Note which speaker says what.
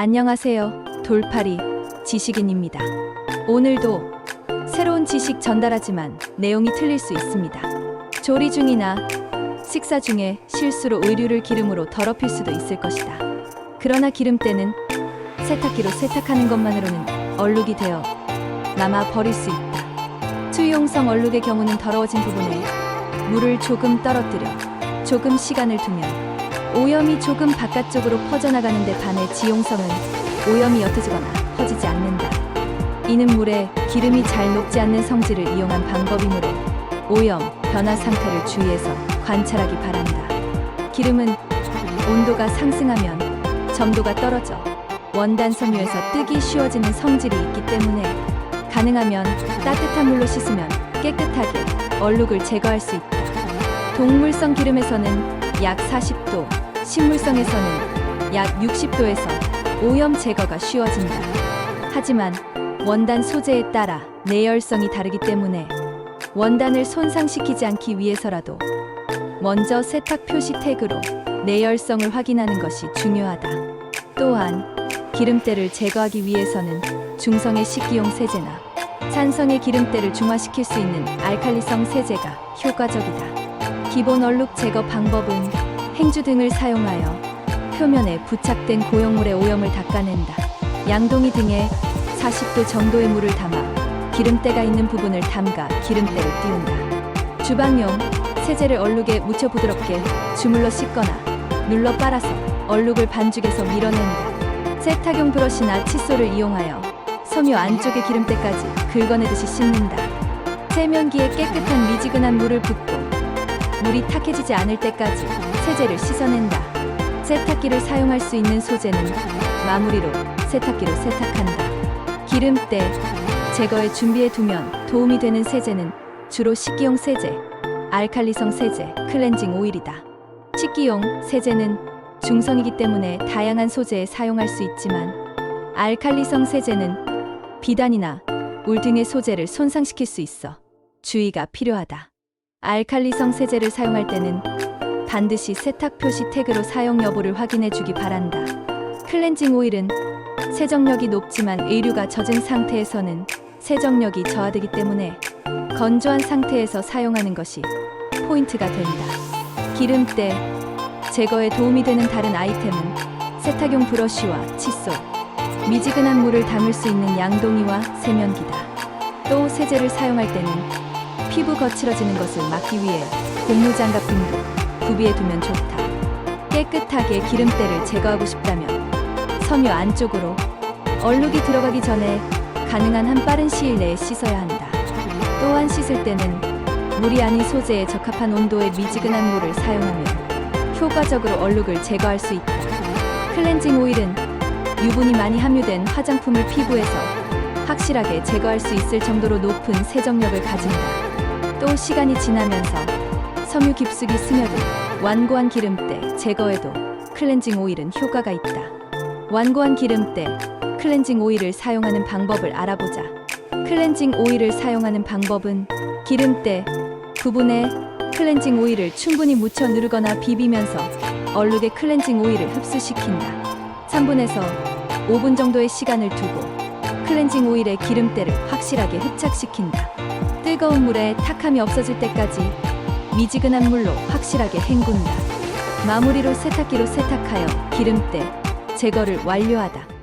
Speaker 1: 안녕하세요. 돌파리 지식인입니다. 오늘도 새로운 지식 전달하지만 내용이 틀릴 수 있습니다. 조리 중이나 식사 중에 실수로 의류를 기름으로 더럽힐 수도 있을 것이다. 그러나 기름때는 세탁기로 세탁하는 것만으로는 얼룩이 되어 남아 버릴 수 있다. 투유용성 얼룩의 경우는 더러워진 부분에 물을 조금 떨어뜨려 조금 시간을 두면 오염이 조금 바깥쪽으로 퍼져나가는 데 반해 지용성은 오염이 옅어지거나 퍼지지 않는다. 이는 물에 기름이 잘 녹지 않는 성질을 이용한 방법이므로 오염, 변화 상태를 주의해서 관찰하기 바란다. 기름은 온도가 상승하면 점도가 떨어져 원단 섬유에서 뜨기 쉬워지는 성질이 있기 때문에 가능하면 따뜻한 물로 씻으면 깨끗하게 얼룩을 제거할 수 있다. 동물성 기름에서는 약 40도, 식물성에서는 약 60도에서 오염 제거가 쉬워진다. 하지만 원단 소재에 따라 내열성이 다르기 때문에 원단을 손상시키지 않기 위해서라도 먼저 세탁 표시 태그로 내열성을 확인하는 것이 중요하다. 또한 기름때를 제거하기 위해서는 중성의 식기용 세제나 산성의 기름때를 중화시킬 수 있는 알칼리성 세제가 효과적이다. 기본 얼룩 제거 방법은 행주 등을 사용하여 표면에 부착된 고용물의 오염을 닦아낸다. 양동이 등에 40도 정도의 물을 담아 기름때가 있는 부분을 담가 기름때를 띄운다. 주방용 세제를 얼룩에 묻혀 부드럽게 주물러 씻거나 눌러 빨아서 얼룩을 반죽해서 밀어낸다. 세탁용 브러쉬나 칫솔을 이용하여 섬유 안쪽의 기름때까지 긁어내듯이 씻는다. 세면기에 깨끗한 미지근한 물을 붓고 물이 탁해지지 않을 때까지 세제를 씻어낸다. 세탁기를 사용할 수 있는 소재는 마무리로 세탁기로 세탁한다. 기름때 제거에 준비해 두면 도움이 되는 세제는 주로 식기용 세제, 알칼리성 세제, 클렌징 오일이다. 식기용 세제는 중성이기 때문에 다양한 소재에 사용할 수 있지만 알칼리성 세제는 비단이나 울 등의 소재를 손상시킬 수 있어 주의가 필요하다. 알칼리성 세제를 사용할 때는 반드시 세탁 표시 태그로 사용 여부를 확인해 주기 바란다. 클렌징 오일은 세정력이 높지만 의류가 젖은 상태에서는 세정력이 저하되기 때문에 건조한 상태에서 사용하는 것이 포인트가 된다. 기름때 제거에 도움이 되는 다른 아이템은 세탁용 브러쉬와 칫솔, 미지근한 물을 담을 수 있는 양동이와 세면기다. 또 세제를 사용할 때는 피부 거칠어지는 것을 막기 위해 고무장갑 등도 구비해 두면 좋다. 깨끗하게 기름때를 제거하고 싶다면 섬유 안쪽으로 얼룩이 들어가기 전에 가능한 한 빠른 시일 내에 씻어야 한다. 또한 씻을 때는 물이 아닌 소재에 적합한 온도의 미지근한 물을 사용하면 효과적으로 얼룩을 제거할 수 있다. 클렌징 오일은 유분이 많이 함유된 화장품을 피부에서 확실하게 제거할 수 있을 정도로 높은 세정력을 가진다. 또 시간이 지나면서 섬유 깊숙이 스며든 완고한 기름때 제거에도 클렌징 오일은 효과가 있다. 완고한 기름때 클렌징 오일을 사용하는 방법을 알아보자. 클렌징 오일을 사용하는 방법은 기름때 부분에 클렌징 오일을 충분히 묻혀 누르거나 비비면서 얼룩의 클렌징 오일을 흡수시킨다. 3분에서 5분 정도의 시간을 두고 클렌징 오일의 기름때를 확실하게 흡착시킨다. 뜨거운 물에 탁함이 없어질 때까지 미지근한 물로 확실하게 헹군다. 마무리로 세탁기로 세탁하여 기름때 제거를 완료하다.